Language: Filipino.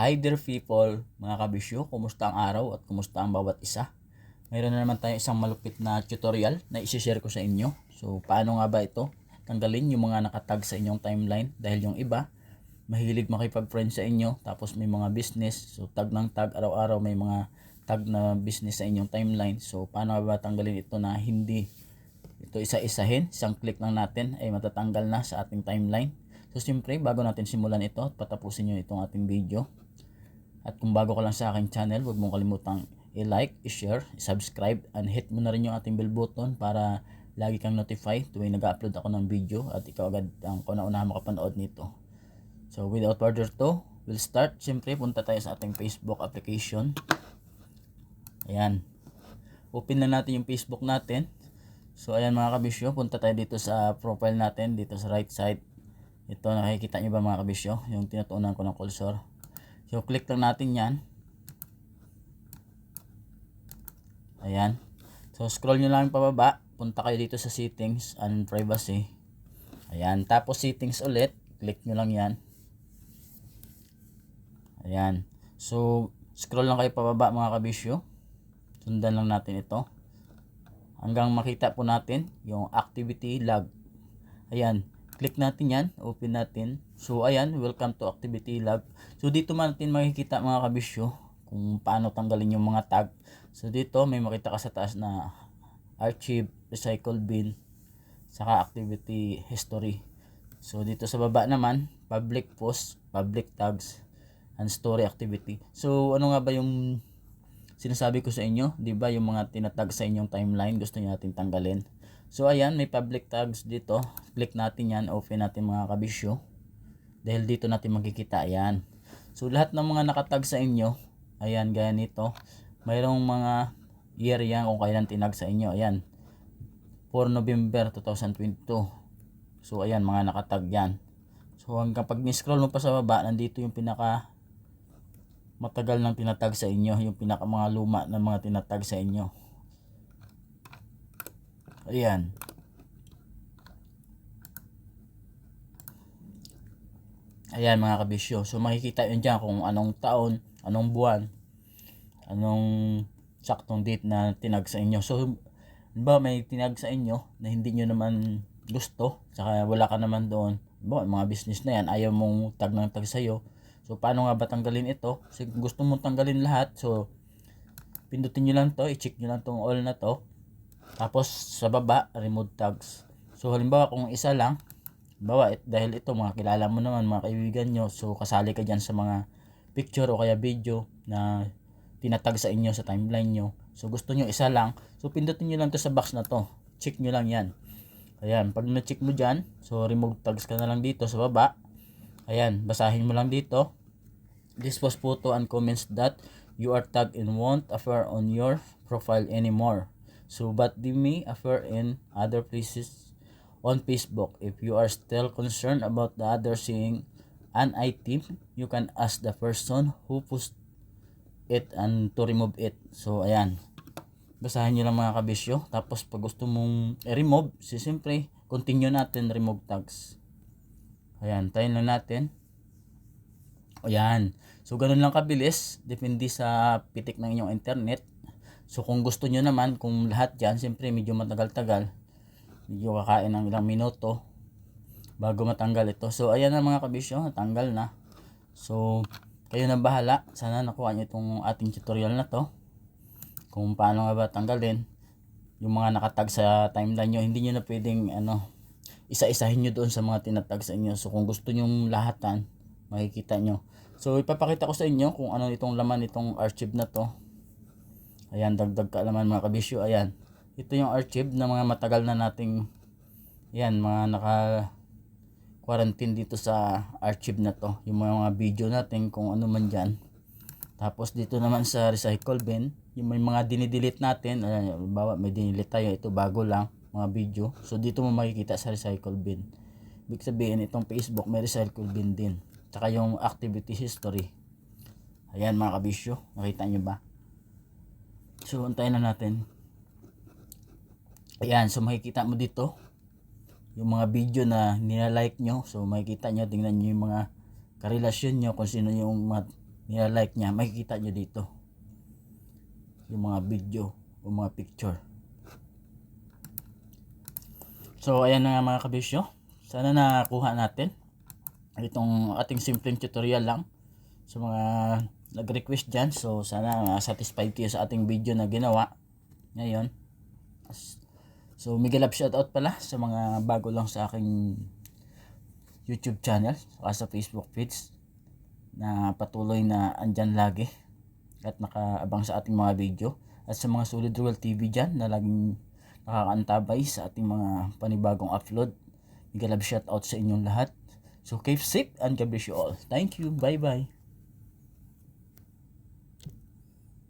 Hi there people, mga kabisyo, kumusta ang araw at kumusta ang bawat isa? Mayroon na naman tayo isang malupit na tutorial na isi-share ko sa inyo. So, paano nga ba ito? Tanggalin yung mga nakatag sa inyong timeline dahil yung iba, mahilig makipag-friend sa inyo tapos may mga business. So, tag ng tag, araw-araw may mga tag na business sa inyong timeline. So, paano ba tanggalin ito na hindi ito isa-isahin, isang click lang natin ay matatanggal na sa ating timeline. So siyempre, bago natin simulan ito at patapusin nyo itong ating video. At kung bago ka lang sa aking channel, huwag mong kalimutang i-like, i-share, i-subscribe, and hit mo na rin yung ating bell button para lagi kang notify tuwing nag-upload ako ng video at ikaw agad ang kauna-unahan makapanood nito. So without further ado, we'll start. Siyempre, punta tayo sa ating Facebook application. Ayan. Open na natin yung Facebook natin. So ayan mga kabisyo, punta tayo dito sa profile natin, dito sa right side. Ito nakikita nyo ba mga kabisyo, yung tinutuunan ko ng cursor. So click lang natin yan. Ayan. So scroll nyo lang pababa, punta kayo dito sa settings and privacy. Ayan, tapos settings ulit, click nyo lang yan. Ayan. So scroll lang kayo pababa mga kabisyo. Sundan lang natin ito hanggang makita po natin yung activity log. Ayan, click natin yan, open natin. So ayan, welcome to activity log. So dito man natin makikita mga kabisyo kung paano tanggalin yung mga tag. So dito may makita ka sa taas na archive, recycle bin, saka activity history. So dito sa baba naman, public post, public tags, and story activity. So ano nga ba yung sinasabi ko sa inyo, 'di ba, yung mga tinatag sa inyong timeline, gusto niyo natin tanggalin. So ayan, may public tags dito. Click natin 'yan, open natin mga kabisyo. Dahil dito natin makikita 'yan. So lahat ng mga nakatag sa inyo, ayan gaya nito, mayroong mga year yan kung kailan tinag sa inyo. Ayan. 4 November 2022. So ayan, mga nakatag 'yan. So hanggang pag ni-scroll mo pa sa baba, nandito yung pinaka matagal nang tinatag sa inyo, yung pinaka mga luma na mga tinatag sa inyo. Ayan. Ayan mga kabisyo. So makikita yun dyan kung anong taon, anong buwan, anong saktong date na tinag sa inyo. So, ba may tinag sa inyo na hindi nyo naman gusto, saka wala ka naman doon. Ba, mga business na yan, ayaw mong tag ng tag sa'yo. So, paano nga ba tanggalin ito? Kasi gusto mong tanggalin lahat, so, pindutin nyo lang to, i-check nyo lang tong all na to. Tapos, sa baba, remove tags. So, halimbawa, kung isa lang, bawa, dahil ito, mga kilala mo naman, mga kaibigan nyo, so, kasali ka dyan sa mga picture o kaya video na tinatag sa inyo sa timeline nyo. So, gusto nyo isa lang, so, pindutin nyo lang to sa box na to. Check nyo lang yan. Ayan, pag na-check mo dyan, so, remove tags ka na lang dito sa baba. Ayan, basahin mo lang dito. This was photo and comments that you are tagged and won't appear on your profile anymore. So, but they may appear in other places on Facebook. If you are still concerned about the other seeing an item, you can ask the person who post it and to remove it. So, ayan. Basahin nyo lang mga kabisyo. Tapos, pag gusto mong i-remove, si siyempre, continue natin remove tags. Ayan, tayo lang natin. Ayan. So, ganun lang kabilis. Depende sa pitik ng inyong internet. So, kung gusto nyo naman, kung lahat dyan, siyempre medyo matagal-tagal. Medyo kakain ng ilang minuto bago matanggal ito. So, ayan na mga kabisyo. Natanggal na. So, kayo na bahala. Sana nakuha nyo itong ating tutorial na to. Kung paano nga ba tanggalin yung mga nakatag sa timeline nyo. Hindi nyo na pwedeng ano, isa-isahin nyo doon sa mga tinatag sa inyo. So, kung gusto nyo lahatan, makikita nyo. So, ipapakita ko sa inyo kung ano itong laman itong archive na to. Ayan, dagdag kaalaman mga kabisyo. Ayan. Ito yung archive na mga matagal na nating yan, mga naka quarantine dito sa archive na to. Yung mga, mga video natin kung ano man dyan. Tapos dito naman sa recycle bin, yung may mga dinidelete natin, ayan, bawa may dinelete tayo, ito bago lang, mga video. So dito mo makikita sa recycle bin. Ibig sabihin, itong Facebook may recycle bin din. Tsaka yung activity history. Ayan mga kabisyo, nakita nyo ba? So, antayin na natin. Ayan, so makikita mo dito yung mga video na nila-like nyo. So, makikita nyo, tingnan nyo yung mga karelasyon nyo kung sino yung mga nila-like niya, makikita nyo dito. Yung mga video o mga picture. So, ayan na nga mga kabisyo. Sana nakuha natin. Itong ating simpleng tutorial lang sa mga nag-request dyan. So, sana uh, satisfied kayo sa ating video na ginawa ngayon. So, mega love shoutout pala sa mga bago lang sa aking YouTube channel saka sa Facebook page na patuloy na andyan lagi at nakaabang sa ating mga video at sa mga Solid Royal TV dyan na laging nakakaantabay sa ating mga panibagong upload. Mega love shoutout sa inyong lahat. So keep safe and God bless you all. Thank you. Bye bye.